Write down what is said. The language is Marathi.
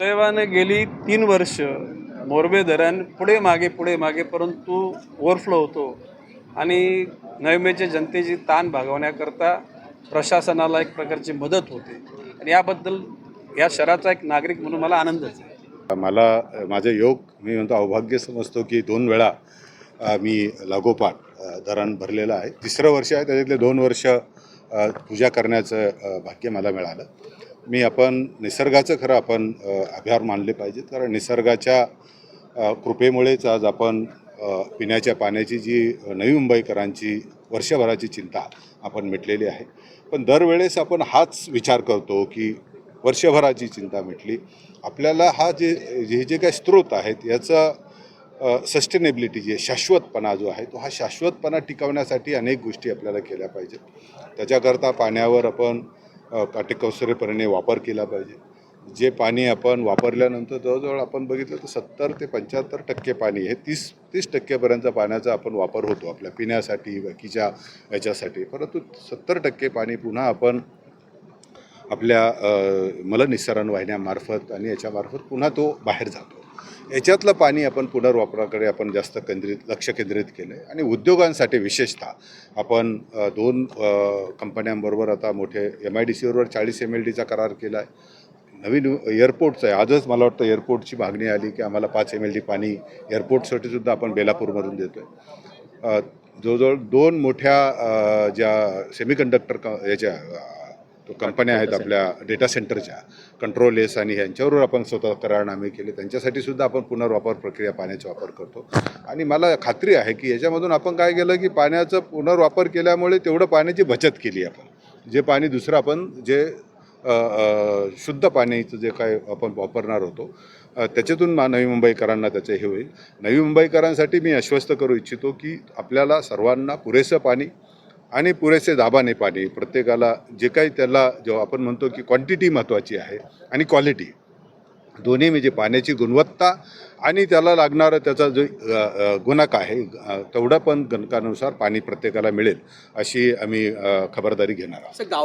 सुदैवाने गेली तीन वर्ष मोरबे धरण पुढे मागे पुढे मागे परंतु ओव्हरफ्लो होतो. आणि नैमेच्या जनतेची ताण भागवण्याकरता प्रशासनाला एक प्रकारची मदत होते. आणि याबद्दल या शहराचा एक नागरिक म्हणून मला आनंदच आहे. मला माझे योग मी म्हणतो अवभाग्य समजतो की दोन वेळा मी लागोपाठ धरण भरलेलं आहे. तिसरं वर्ष आहे त्याच्यातले दोन वर्ष पूजा करण्याचं भाग्य मला मिळालं. मी आपण निसर्गाचं खरं आपण आभार मानले पाहिजेत. कारण निसर्गाच्या कृपेमुळेच आज आपण पिण्याच्या पाण्याची जी नवी मुंबईकरांची वर्षभराची चिंता आपण मिटलेली आहे. पण दरवेळेस आपण हाच विचार करतो की वर्षभराची चिंता मिटली. आपल्याला हा जे हे जे काही स्रोत आहेत याचा सस्टेनेबिलिटी जी आहे शाश्वतपणा जो आहे तो हा शाश्वतपणा टिकवण्यासाठी अनेक गोष्टी आपल्याला केल्या पाहिजेत. त्याच्याकरता पाण्यावर आपण काटेकौसरेपणे वापर केला पाहिजे. जे पाणी आपण वापरल्यानंतर जवळजवळ आपण बघितलं तर सत्तर ते पंच्याहत्तर टक्के पाणी हे तीस तीस टक्केपर्यंत पाण्याचा आपण वापर होतो आपल्या पिण्यासाठी बाकीच्या याच्यासाठी. परंतु सत्तर टक्के पाणी पुन्हा आपण आपल्या मलनिस्सरण वाहिन्यामार्फत आणि याच्यामार्फत पुन्हा तो बाहेर जातो. याच्यातलं पाणी आपण पुनर्वापराकडे आपण जास्त केंद्रित लक्ष केंद्रित केलं आहे आणि उद्योगांसाठी विशेषतः आपण दोन कंपन्यांबरोबर आता मोठे एम आय डी सीबरोबर चाळीस एम एल डीचा करार केला आहे नवीन एअरपोर्टचं आहे. आजच मला वाटतं एअरपोर्टची मागणी आली की आम्हाला पाच एम एल डी पाणी एअरपोर्टसाठी सुद्धा आपण बेलापूरमधून देतो आहे जवळजवळ दोन मोठ्या ज्या सेमीकंडक्टर क याच्या तो कंपन्या आहेत आपल्या डेटा सेंटरच्या कंट्रोल एस आणि ह्यांच्यावर आपण स्वतः करारनामे केले. त्यांच्यासाठी सुद्धा आपण पुनर्वापर प्रक्रिया पाण्याचा वापर करतो. आणि मला खात्री आहे की याच्यामधून आपण काय केलं की पाण्याचा पुनर्वापर केल्यामुळे तेवढं पाण्याची बचत केली आपण. जे पाणी दुसरं आपण जे शुद्ध पाण्याचं जे काय आपण वापरणार होतो त्याच्यातून मा नवी मुंबईकरांना त्याचं हे होईल. नवी मुंबईकरांसाठी मी आश्वस्त करू इच्छितो की आपल्याला सर्वांना पुरेसं पाणी आणि पुरेसे दाबाने पाणी प्रत्येकाला जे काही त्याला जेव्हा आपण म्हणतो की क्वांटिटी महत्त्वाची आहे आणि क्वालिटी दोन्ही म्हणजे पाण्याची गुणवत्ता आणि त्याला लागणारं त्याचा जो गुणक आहे तेवढा तेवढं पण गणकानुसार पाणी प्रत्येकाला मिळेल अशी आम्ही खबरदारी घेणार आहोत. असं गाव